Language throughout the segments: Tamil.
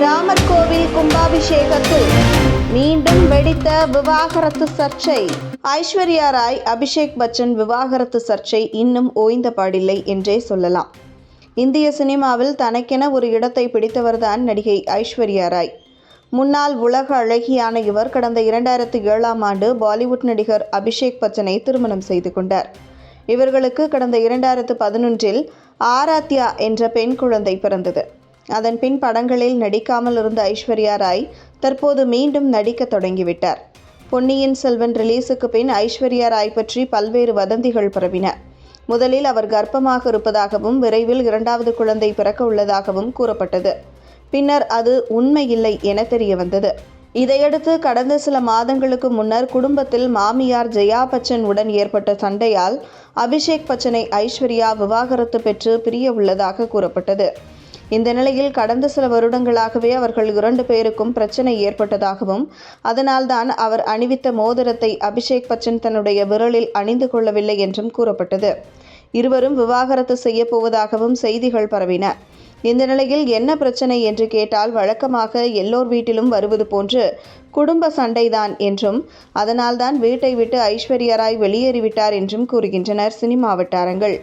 ராமர் கோவில் கும்பாபிஷேகத்தில் மீண்டும் வெடித்த விவாகரத்து சர்ச்சை. ஐஸ்வர்யா ராய் அபிஷேக் பச்சன் விவாகரத்து சர்ச்சை இன்னும் ஓய்ந்த பாடில்லை என்றே சொல்லலாம். இந்திய சினிமாவில் தனக்கென ஒரு இடத்தை பிடித்தவர்தான் நடிகை ஐஸ்வர்யா ராய். முன்னாள் உலக அழகியான இவர் கடந்த இரண்டாயிரத்தி ஏழாம் ஆண்டு பாலிவுட் நடிகர் அபிஷேக் பச்சனை திருமணம் செய்து கொண்டார். இவர்களுக்கு கடந்த இரண்டாயிரத்து பதினொன்றில் ஆராத்யா என்ற பெண் குழந்தை பிறந்தது. அதன் பின் படங்களில் நடிக்காமல் இருந்த ஐஸ்வர்யா ராய் தற்போது மீண்டும் நடிக்க தொடங்கிவிட்டார். பொன்னியின் செல்வன் ரிலீஸுக்கு பின் ஐஸ்வர்யா ராய் பற்றி பல்வேறு வதந்திகள் பரவின. முதலில் அவர் கர்ப்பமாக இருப்பதாகவும் விரைவில் இரண்டாவது குழந்தை பிறக்க உள்ளதாகவும் கூறப்பட்டது. பின்னர் அது உண்மையில்லை என தெரிய வந்தது. இதையடுத்து கடந்த சில மாதங்களுக்கு முன்னர் குடும்பத்தில் மாமியார் ஜெயா பச்சன் உடன் ஏற்பட்ட சண்டையால் அபிஷேக் பச்சனை ஐஸ்வர்யா விவாகரத்து பெற்று பிரிய உள்ளதாக கூறப்பட்டது. இந்த நிலையில் கடந்த சில வருடங்களாகவே அவர்கள் இரண்டு பேருக்கும் பிரச்சனை ஏற்பட்டதாகவும் அதனால்தான் அவர் அணிவித்த மோதிரத்தை அபிஷேக் பச்சன் தன்னுடைய விரலில் அணிந்து கொள்ளவில்லை என்றும் கூறப்பட்டது. இருவரும் விவாகரத்து செய்யப் போவதாகவும் செய்திகள் பரவின. இந்த நிலையில் என்ன பிரச்சனை என்று கேட்டால் வழக்கமாக எல்லோர் வீட்டிலும் வருவது போன்று குடும்ப சண்டைதான் என்றும் அதனால்தான் வீட்டை விட்டு ஐஸ்வர்யா ராய் வெளியேறிவிட்டார் என்றும் கூறுகின்றனர் சினிமா வட்டாரங்கள்.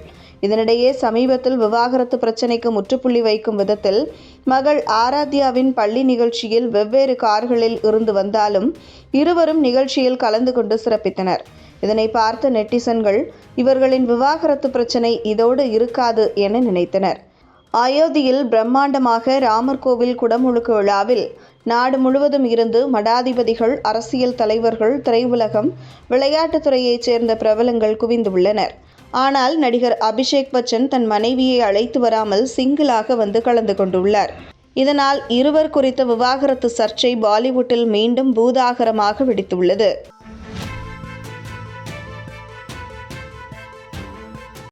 இதனிடையே சமீபத்தில் விவாகரத்து பிரச்சினைக்கு முற்றுப்புள்ளி வைக்கும் விதத்தில் மகள் ஆராத்யாவின் பள்ளி நிகழ்ச்சியில் வெவ்வேறு கார்களில் இருந்து வந்தாலும் இருவரும் நிகழ்ச்சியில் கலந்து கொண்டு சிறப்பித்தனர். இதனை பார்த்த நெட்டிசன்கள் இவர்களின் விவாகரத்து பிரச்சினை இதோடு இருக்காது என நினைத்தனர். அயோத்தியில் பிரம்மாண்டமாக ராமர் கோவில் குடமுழுக்கு விழாவில் நாடு முழுவதும் இருந்து மடாதிபதிகள் அரசியல் தலைவர்கள் திரையுலகம் விளையாட்டுத்துறையைச் சேர்ந்த பிரபலங்கள் குவிந்துள்ளனர் ஆனால் நடிகர் அபிஷேக் பச்சன் தன் மனைவியை அழைத்து வராமல் சிங்கிளாக வந்து கலந்து கொண்டுள்ளார். இதனால் இருவர் குறித்த விவாகரத்து சர்ச்சை பாலிவுட்டில் மீண்டும் பூதாகரமாக வெடித்துள்ளது.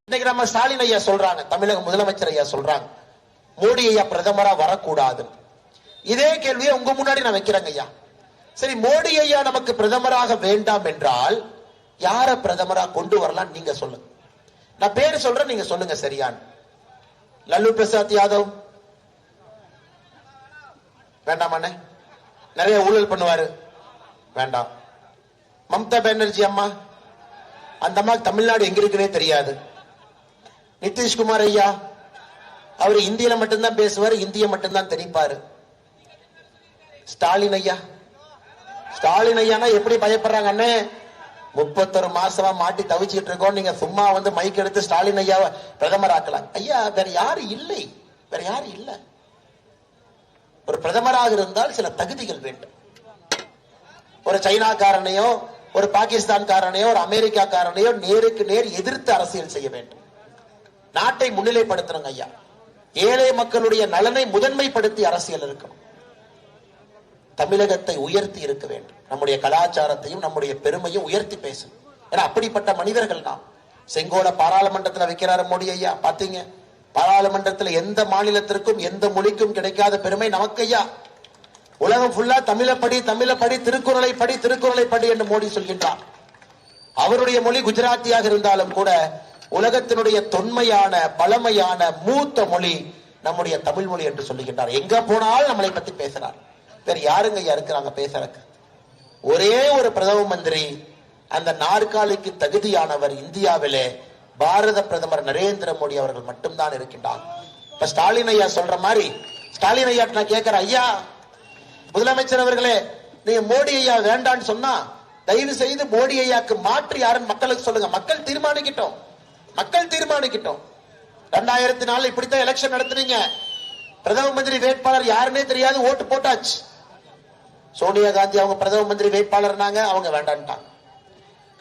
இன்னைக்கு நம்ம ஸ்டாலின் ஐயா சொல்றாங்க தமிழக முதலமைச்சர் ஐயா சொல்றாங்க. மோடி ஐயா பிரதமரா வரக்கூடாது இதே கேள்வியை உங்க முன்னாடி நான் வைக்கிறேங்க ஐயா. சரி மோடி ஐயா நமக்கு பிரதமராக வேண்டாம் என்றால் யார பிரதமரா கொண்டு வரலாம் நீங்க சொல்லுங்க. நான் பேர் சொல்றேன் நீங்க சொல்லுங்க சரியான் லல்லு பிரசாத் யாதவ். வேண்டாமாண்ணே நிறைய ஊழல் பண்ணுவாரு. வேண்டாம். மம்தா பானர்ஜி அம்மா. அந்த அம்மா தமிழ்நாடு எங்க இருக்குன்னே தெரியாது. நிதிஷ்குமார் ஐயா. அவர் இந்தியில மட்டும்தான் பேசுவார் இந்திய மட்டும்தான் தெரிப்பாரு. ஸ்டாலின் ஐயா. ஸ்டாலின் ஐயானா எப்படி பயப்படுறாங்க அண்ணே? முப்பத்தொரு மாசமா மாட்டி தவிச்சிட்டு இருக்கோம். நீங்க சும்மா வந்து மைக் எடுத்து ஸ்டாலின் ஐயாவை பிரதமர் ஆக்கலாம் ஐயா வேற யாரும் இல்லை. வேற யாரும் இல்ல. ஒரு பிரதமராக இருந்தால் சில தகுதிகள் வேண்டும். ஒரு சைனாக்காரனையோ ஒரு பாகிஸ்தான்காரனையோ ஒரு அமெரிக்காக்காரனையோ நேருக்கு நேர் எதிர்த்து அரசியல் செய்ய வேண்டும். நாட்டை முன்னிலைப்படுத்தணுங்க ஐயா. ஏழை மக்களுடைய நலனை முதன்மைப்படுத்தி அரசியல் இருக்கணும். தமிழகத்தை உயர்த்தி இருக்க வேண்டும். நம்முடைய கலாச்சாரத்தையும் நம்முடைய பெருமையும் உயர்த்தி பேசணும் ஏன்னா அப்படிப்பட்ட மனிதர்கள் நாம். செங்கோல பாராளுமன்றத்துல வைக்கிறாரு மோடி ஐயா பாத்தீங்க? பாராளுமன்றத்துல எந்த மாநிலத்திற்கும் எந்த மொழிக்கும் கிடைக்காத பெருமை நமக்கு ஐயா. உலகம் ஃபுல்லா தமிழ படி தமிழ படி திருக்குறளை படி திருக்குறளை படி என்று மோடி சொல்கின்றார். அவருடைய மொழி குஜராத்தியாக இருந்தாலும் கூட உலகத்தினுடைய தொன்மையான பழமையான மூத்த மொழி நம்முடைய தமிழ் மொழி என்று சொல்லுகின்றார். எங்க போனாலும் நம்மளை பத்தி பேசுறார். வேற யாருங்க ஐயா இருக்கிறாங்க பேசுறதுக்கு ஒரே ஒரு பிரதம மந்திரி அந்த நாற்காலிக்கு தகுதியானவர் இந்தியாவிலே பாரத பிரதமர் நரேந்திர மோடி அவர்கள் மட்டும்தான் இருக்கின்றார். இப்ப ஸ்டாலின் ஐயா சொல்ற மாதிரி ஸ்டாலின் ஐயா நான் கேட்கிறேன் ஐயா முதலமைச்சர் அவர்களே நீங்க மோடி ஐயா வேண்டான்னு சொன்னா தயவு செய்து மோடி ஐயாக்கு மாற்று யாருன்னு மக்களுக்கு சொல்லுங்க. மக்கள் தீர்மானிக்கிட்டோம். மக்கள் தீர்மானிக்கிட்டோம். ரெண்டாயிரத்தி நாலு இப்படித்தான் எலெக்ஷன் நடத்துனீங்க. பிரதம மந்திரி வேட்பாளர் யாருன்னே தெரியாது ஓட்டு போட்டாச்சு. சோனியா காந்தி அவங்க பிரதம மந்திரி வேட்பாளர்னாங்க அவங்க வேண்டான்ட்டாங்க.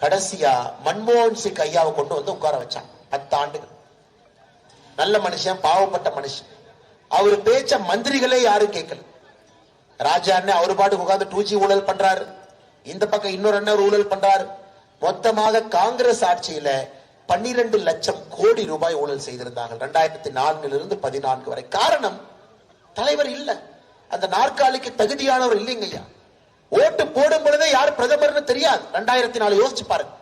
கடைசியா மன்மோகன் சிங் ஐயாவை கொண்டு வந்து உட்கார வச்சாங்க. பத்து ஆண்டுகள் நல்ல மனுஷன் பாவப்பட்ட மனுஷன். அவர் பேச்ச மந்திரிகளே யாரும் கேட்கல. ராஜா அண்ணன் அவர் பாட்டுக்கு உட்கார்ந்து டூஜி ஊழல் பண்றாரு. இந்த பக்கம் இன்னொரு அண்ணன் ஊழல் பண்றாரு. மொத்தமாக காங்கிரஸ் ஆட்சியில பன்னிரண்டு லட்சம் கோடி ரூபாய் ஊழல் செய்திருந்தாங்க ரெண்டாயிரத்தி நான்கிலிருந்து பதினான்கு வரை. காரணம் தலைவர் இல்லை. அந்த நாற்காலிக்கு தகுதியானவர் இல்லைங்க ஐயா. ஓட்டு போடும் பொழுதே யார் பிரதமர்னு தெரியாது. ரெண்டாயிரத்தி நாலு யோசிச்சு பாருங்க.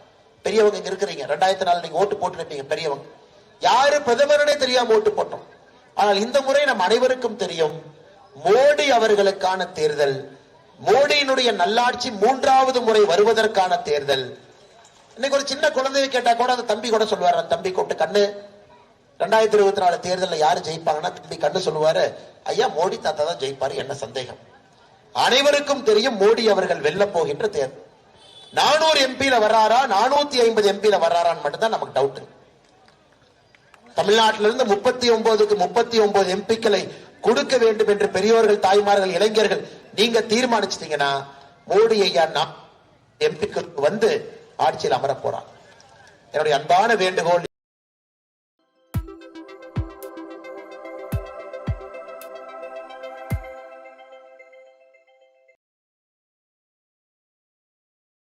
பெரியவங்க இங்க இருக்கிறீங்க. ரெண்டாயிரத்தி நாலு நீங்க ஓட்டு போட்டுருப்பீங்க பெரியவங்க. யாரு பிரதமர்னே தெரியாம ஓட்டு போட்டோம். ஆனால் இந்த முறை நம் அனைவருக்கும் தெரியும் மோடி அவர்களுக்கான தேர்தல் மோடியினுடைய நல்லாட்சி மூன்றாவது முறை வருவதற்கான தேர்தல். இன்னைக்கு ஒரு சின்ன குழந்தைய கேட்டா கூட அந்த தம்பி கூட சொல்லுவார் அந்த தம்பி கூப்பிட்டு கண்ணு. ரெண்டாயிரத்தி இருபத்தி நாலு தேர்தலில் யாரு ஜெயிப்பாங்கன்னா தம்பி கண்ணு சொல்லுவாரு ஐயா மோடி தாத்தா தான் ஜெயிப்பாரு என்ன சந்தேகம்? அனைவருக்கும் தெரியும் மோடி அவர்கள் வெல்ல போகின்ற தேர்தல் நானூறு எம்பியில வர்றாரா நானூத்தி ஐம்பது எம்பியில வர்றாரான்னு மட்டும்தான் நமக்கு டவுட் தமிழ்நாட்டில இருந்து முப்பத்தி ஒன்பதுக்கு முப்பத்தி ஒன்பது எம்பிக்களை கொடுக்க வேண்டும் என்று பெரியவர்கள் தாய்மார்கள் இளைஞர்கள் நீங்க தீர்மானிச்சிட்டீங்கன்னா மோடி ஐயா எம்பிக்களுக்கு வந்து ஆட்சியில் அமர போறான் என்னுடைய அன்பான வேண்டுகோள்